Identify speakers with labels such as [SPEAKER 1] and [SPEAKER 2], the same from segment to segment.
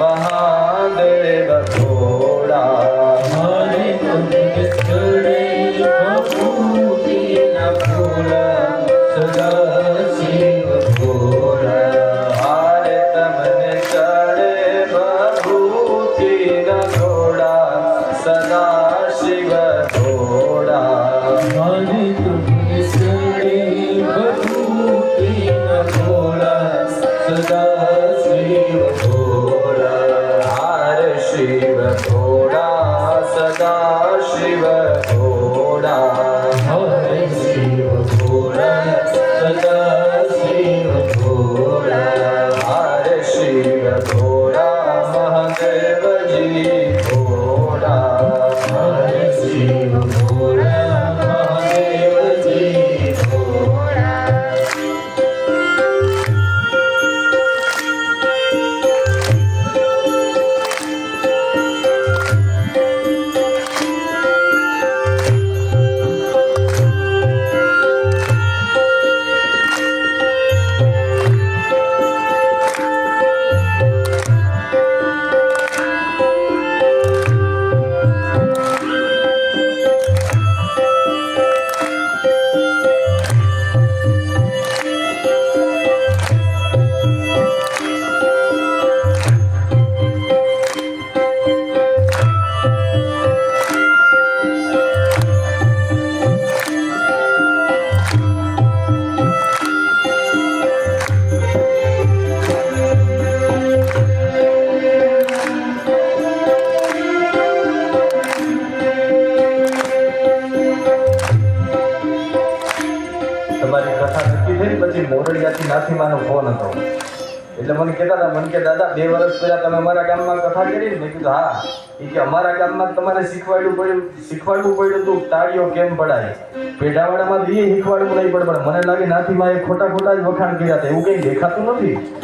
[SPEAKER 1] महादेव
[SPEAKER 2] भोला हरे मंगले भूति न भोला
[SPEAKER 1] सदा शिव भोला हरे तमन चढ़े
[SPEAKER 2] भूति न भोला सदा शिव
[SPEAKER 1] भोला हरे मंगले भूति न
[SPEAKER 2] भोला सदा નક્કી થઈ ને પછી મોરડિયાથી નાથીમાનો ફોન હતો. એટલે મને કહેતા હતા, મને કે, દાદા, બે વર્ષ પહેલાં તમે અમારા ગામમાં કથા કરી ને? મેં કીધું, હા. એ કે, અમારા ગામમાં તમારે શીખવાડવું પડ્યું શીખવાડવું પડ્યું તું, તાળીઓ કેમ પડાય? પેઢાવાડામાં એ શીખવાડવું નહીં પડે, પણ મને લાગે નાથીમાએ ખોટા ખોટા જ વખાણ કર્યા હતા, એવું કંઈ દેખાતું નથી.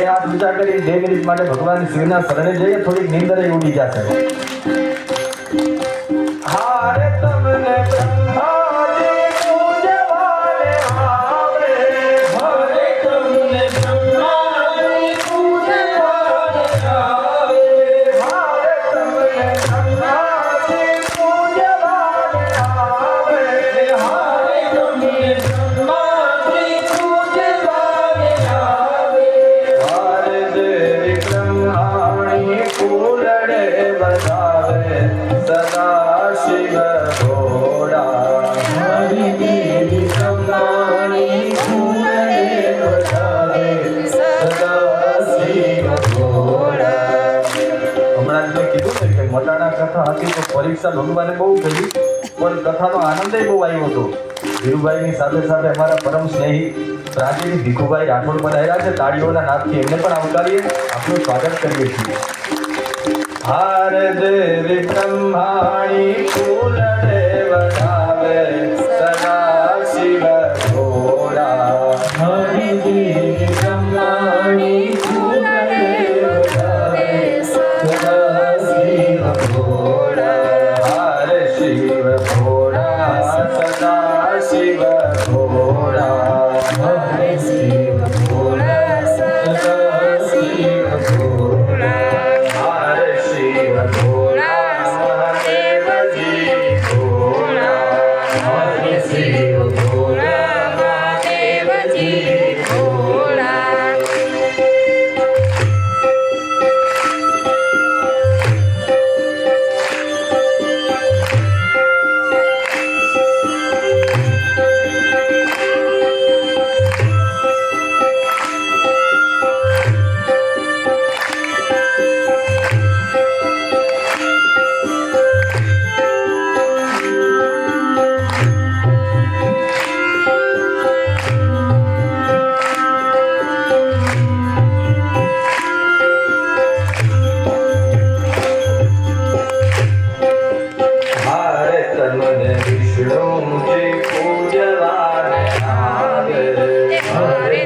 [SPEAKER 2] એ આ પૂજા કરી બે મિનિટ માટે ભગવાન શિવના શરણે જઈએ, થોડીક નીંદરે ઉડી જશે. પરીક્ષા ભગવાને બહુ કરી, પણ કથાનો આનંદ બહુ આવ્યો હતો. ધીરુભાઈની સાથે સાથે અમારા પરમ સ્નેહી પ્રાચીન ભીખુભાઈ રાઠોડ પણ આવ્યા છે. તાળીઓના નાથથી એમને પણ આવકારીએ, આપનું સ્વાગત કરીએ છીએ. હાર દેવી બ્રહ્માણી ફૂલડે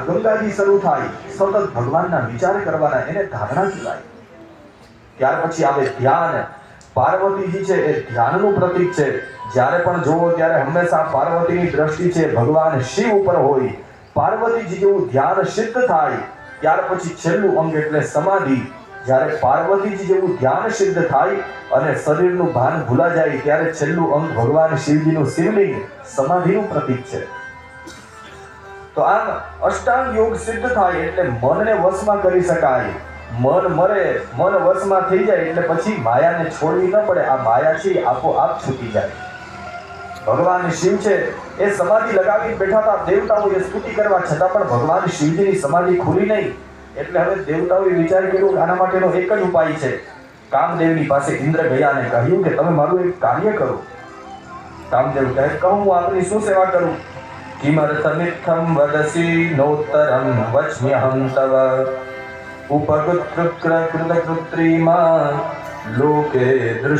[SPEAKER 2] મનમાં ગંગાજી શરૂ થાય, સતત ભગવાનના વિચાર કરવાના એને ધારણા કહેવાય. ત્યાર પછી આવે ધ્યાન. પાર્વતીજી છે એ ધ્યાનનું પ્રતીક છે. જ્યારે પણ જોવો ત્યારે હંમેશા પાર્વતીની દ્રષ્ટિ છે ભગવાન શિવ ઉપર હોય. પાર્વતીજી જેવું ધ્યાન સિદ્ધ થાય, ત્યાર પછી છેલ્લું અંગ એટલે સમાધિ. જ્યારે પાર્વતીજી જેવું ધ્યાન સિદ્ધ થાય અને શરીરનું ભાન ભૂલા જાય, ત્યારે છેલ્લું અંગ ભગવાન શિવજીનું શિવલિંગ, સમાધિનું પ્રતીક છે. તો આમ અષ્ટાંગ યોગ સિદ્ધ થાય એટલે મનને વશમાં કરી શકાય. મન મરે, મન વશમાં થઈ જાય એટલે પછી માયાને છોડવી ન પડે. આ માયા છે આપોઆપ છૂટી જાય. ભગવાન શિવ છે એ સમાધિ લગાવી બેઠા હતા. દેવતાઓએ સ્તુતિ કરવા છતાં પણ ભગવાન શિવજીની સમાધિ ખુલી નહીં. એટલે હવે દેવતાઓએ વિચાર કર્યો આના માટેનો એક જ ઉપાય છે. કામદેવની પાસે ઇન્દ્ર ગયા અને કહ્યું કે તમે મારું એક કાર્ય કરો. કામદેવ કહે, કહું, હું આપની શું સેવા કરું. વદસી નોત્તરમ વચ્મ્યહમ તવ ઉપગુત્રુક્ર કૃતકૃત્રિમા લોકે દૃષ્ટ